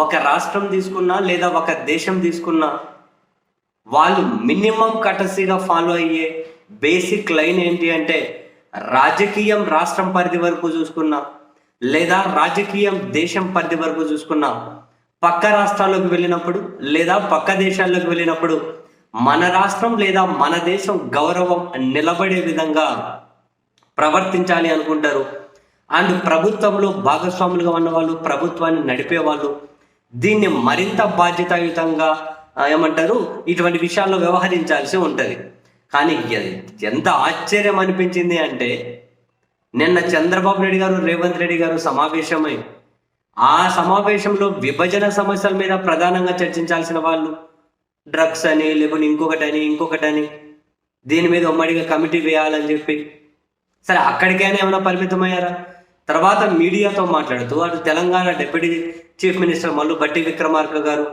ఒక రాష్ట్రం తీసుకున్నా లేదా ఒక దేశం తీసుకున్నా వాళ్ళు మినిమం కటసీగా ఫాలో అయ్యే బేసిక్ లైన్ ఏంటి అంటే రాజకీయం రాష్ట్రం పరిధి వరకు చూసుకున్నా లేదా రాజకీయం దేశం పరిధి వరకు చూసుకున్నా పక్క రాష్ట్రాల్లోకి వెళ్ళినప్పుడు లేదా పక్క దేశాల్లోకి వెళ్ళినప్పుడు మన రాష్ట్రం లేదా మన దేశం గౌరవం నిలబడే విధంగా ప్రవర్తించాలి అనుకుంటారు. అండ్ ప్రభుత్వంలో భాగస్వాములుగా ఉన్న వాళ్ళు ప్రభుత్వాన్ని నడిపే వాళ్ళు దీన్ని మరింత బాధ్యతాయుతంగా ఏమంటారు ఇటువంటి విషయాల్లో వ్యవహరించాల్సి ఉంటుంది. కానీ ఎంత ఆశ్చర్యం అనిపించింది అంటే నిన్న చంద్రబాబు నాయుడు గారు రేవంత్ రెడ్డి గారు సమావేశమై ఆ సమావేశంలో విభజన సమస్యల మీద ప్రధానంగా చర్చించాల్సిన వాళ్ళు డ్రగ్స్ అని లేకుంటే ఇంకొకటని ఇంకొకటని దీని మీద ఉమ్మడిగా కమిటీ వేయాలని చెప్పి సరే అక్కడికైనా ఏమైనా పరిమితమయ్యారా? తర్వాత మీడియాతో మాట్లాడుతూ అటు Telangana deputy chief minister Mallu Bhatti Vikramarka గారు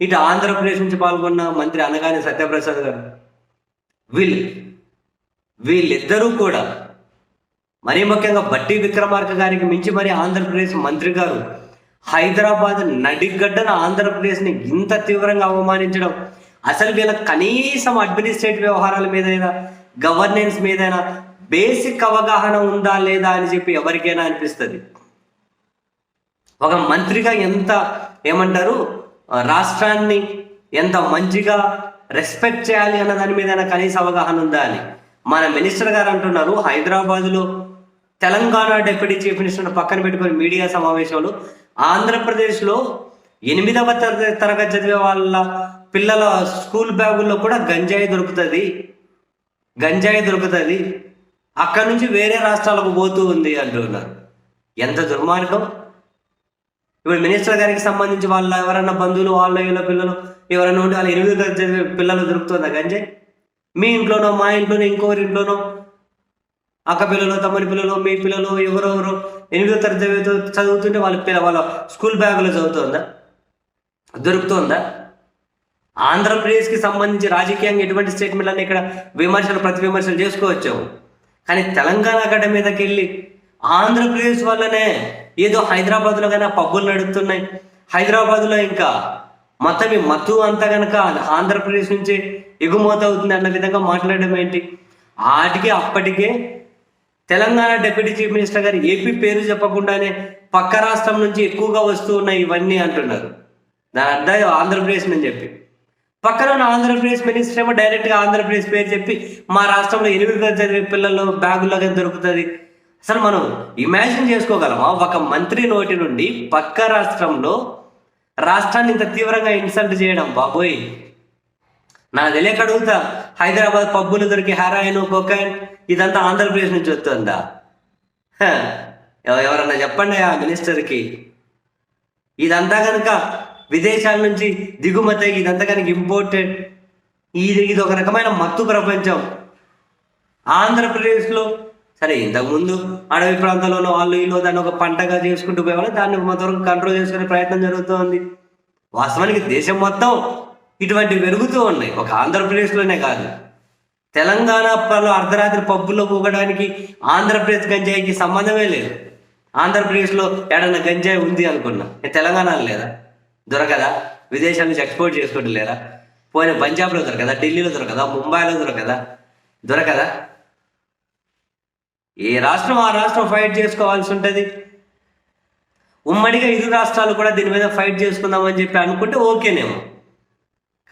ఇటు ఆంధ్రప్రదేశ్ నుంచి పాల్గొన్న మంత్రి అనగానే సత్యప్రసాద్ గారు. వీళ్ళు వీళ్ళిద్దరూ కూడా మరీ ముఖ్యంగా బట్టి విక్రమార్క గారికి మించి మరి ఆంధ్రప్రదేశ్ మంత్రి గారు హైదరాబాద్ నడిగడ్డన ఆంధ్రప్రదేశ్ని ఇంత తీవ్రంగా అవమానించడం అసలు వీళ్ళ కనీసం అడ్మినిస్ట్రేటివ్ వ్యవహారాల మీదైనా గవర్నెన్స్ మీదైనా బేసిక్ అవగాహన ఉందా లేదా అని చెప్పి ఎవరికైనా అనిపిస్తుంది. ఒక మంత్రిగా ఎంత ఏమంటారు రాష్ట్రాన్ని ఎంత మంచిగా రెస్పెక్ట్ చేయాలి అన్న దాని మీద కనీస అవగాహన ఉందా అని. మన మినిస్టర్ గారు అంటున్నారు హైదరాబాద్లో తెలంగాణ డిప్యూటీ చీఫ్ మినిస్టర్ పక్కన పెట్టుకుని మీడియా సమావేశంలో ఆంధ్రప్రదేశ్లో ఎనిమిదవ తరగతి తరగతి చదివే వాళ్ళ పిల్లల స్కూల్ బ్యాగుల్లో కూడా గంజాయి దొరుకుతుంది. గంజాయి దొరుకుతుంది. అక్కడ నుంచి వేరే రాష్ట్రాలకు పోతూ ఉంది అంటున్నారు. ఎంత దుర్మార్గం. ఇప్పుడు మినిస్టర్ గారికి సంబంధించి వాళ్ళ ఎవరైనా బంధువులు వాళ్ళ వీళ్ళ పిల్లలు ఎవరైనా ఉంటే వాళ్ళ ఎనిమిది తరగతి పిల్లలు దొరుకుతుందా గంజే? మీ ఇంట్లోనో మా ఇంట్లోనో ఇంకొకరి ఇంట్లోనో అక్క పిల్లలు తమ్ముడి పిల్లలు మీ పిల్లలు ఎవరెవరు ఎనిమిదో తరగతి చదువుతుంటే వాళ్ళ పిల్ల వాళ్ళ స్కూల్ బ్యాగులో చదువుతుందా? దొరుకుతుందా? ఆంధ్రప్రదేశ్కి సంబంధించి రాజకీయంగా ఎటువంటి స్టేట్మెంట్ ఇక్కడ విమర్శలు ప్రతి విమర్శలు చేసుకోవచ్చు? కానీ తెలంగాణ గడ్డ మీదకి వెళ్ళి ఆంధ్రప్రదేశ్ వల్లనే ఏదో హైదరాబాద్లో కన్నా పబ్బులు నడుస్తున్నాయి హైదరాబాద్లో ఇంకా మొత్తం ఈ మత్తు అంతా కనుక ఆంధ్రప్రదేశ్ నుంచి ఎగుమతి అవుతుంది అన్న విధంగా మాట్లాడడం ఏంటి? ఆటికి అప్పటికే తెలంగాణ డిప్యూటీ చీఫ్ మినిస్టర్ గారు ఏపీ పేరు చెప్పకుండానే పక్క రాష్ట్రం నుంచి ఎక్కువగా వస్తూ ఉన్నాయి ఇవన్నీ అంటున్నారు. దాని అర్థం ఆంధ్రప్రదేశ్ అని చెప్పి. పక్కన ఉన్న ఆంధ్రప్రదేశ్ మినిస్టర్ ఏమో డైరెక్ట్గా ఆంధ్రప్రదేశ్ పేరు చెప్పి మా రాష్ట్రంలో ఎనిమిది తరగతి చదివే పిల్లలు బ్యాగుల్లోగా దొరుకుతుంది. అసలు మనం ఇమాజిన్ చేసుకోగలమా? ఒక మంత్రి నోటి నుండి పక్క రాష్ట్రంలో రాష్ట్రాన్ని ఇంత తీవ్రంగా ఇన్సల్ట్ చేయడం? బాబోయ్! నాకు తెలియక అడుగుతా హైదరాబాద్ పబ్బులు దొరికి హెరాయిన్ కొకైన్ ఇదంతా ఆంధ్రప్రదేశ్ నుంచి వస్తుందా? ఎవరన్నా చెప్పండి ఆ మినిస్టర్కి. ఇదంతా కనుక విదేశాల నుంచి దిగుమతి అయ్యి ఇంపోర్టెడ్. ఇది ఇది ఒక రకమైన మత్తు ప్రపంచం. ఆంధ్రప్రదేశ్లో సరే ఇంతకుముందు అడవి ప్రాంతాల్లో వాళ్ళు వీళ్ళు దాన్ని ఒక పంటగా చేసుకుంటూ పోయేవాళ్ళు దాన్ని మొత్తం కంట్రోల్ చేసుకునే ప్రయత్నం జరుగుతుంది. వాస్తవానికి దేశం మొత్తం ఇటువంటివి పెరుగుతూ ఉన్నాయి. ఒక ఆంధ్రప్రదేశ్లోనే కాదు. తెలంగాణ పలు అర్ధరాత్రి పబ్బుల్లో పోగడానికి ఆంధ్రప్రదేశ్ గంజాయికి సంబంధమే లేదు. ఆంధ్రప్రదేశ్లో ఏడన్నా గంజాయి ఉంది అనుకున్నా. తెలంగాణలో లేదా? దొరకదా? విదేశాల నుంచి ఎక్స్పోర్ట్ చేసుకుంటూ లేరా? పోయిన పంజాబ్లో దొరకదా? ఢిల్లీలో దొరకదా? ముంబైలో దొరకదా? దొరకదా? ఏ రాష్ట్రం ఆ రాష్ట్రం ఫైట్ చేసుకోవాల్సి ఉంటుంది. ఉమ్మడిగా ఇరు రాష్ట్రాలు కూడా దీని మీద ఫైట్ చేసుకుందామని చెప్పి అనుకుంటే ఓకేనేమో.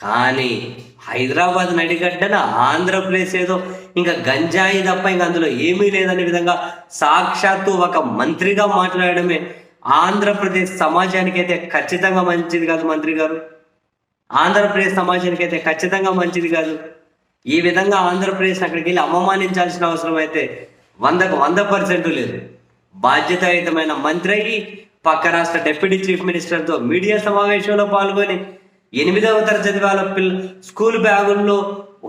కానీ హైదరాబాద్ నడిగడ్డన ఆంధ్రప్రదేశ్ ఏదో ఇంకా గంజాయి తప్ప ఇంకా అందులో ఏమీ లేదనే విధంగా సాక్షాత్తు ఒక మంత్రిగా మాట్లాడడమే ఆంధ్రప్రదేశ్ సమాజానికి అయితే ఖచ్చితంగా మంచిది కాదు మంత్రి గారు. ఆంధ్రప్రదేశ్ సమాజానికి అయితే ఖచ్చితంగా మంచిది కాదు. ఈ విధంగా ఆంధ్రప్రదేశ్ అక్కడికి వెళ్ళి అవమానించాల్సిన అవసరం అయితే వందకు వంద పర్సెంట్ లేదు. బాధ్యతాయుతమైన మంత్రి అయ్యి పక్క రాష్ట్ర డిప్యూటీ చీఫ్ మినిస్టర్తో మీడియా సమావేశంలో పాల్గొని ఎనిమిదవ తరగతి వాళ్ళ పిల్ల స్కూల్ బ్యాగుల్లో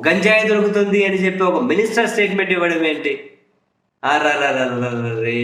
గంజాయి దొరుకుతుంది అని చెప్పి ఒక మినిస్టర్ స్టేట్మెంట్ ఇవ్వడం ఏంటి? అర్రర్రర్రర్రర్రే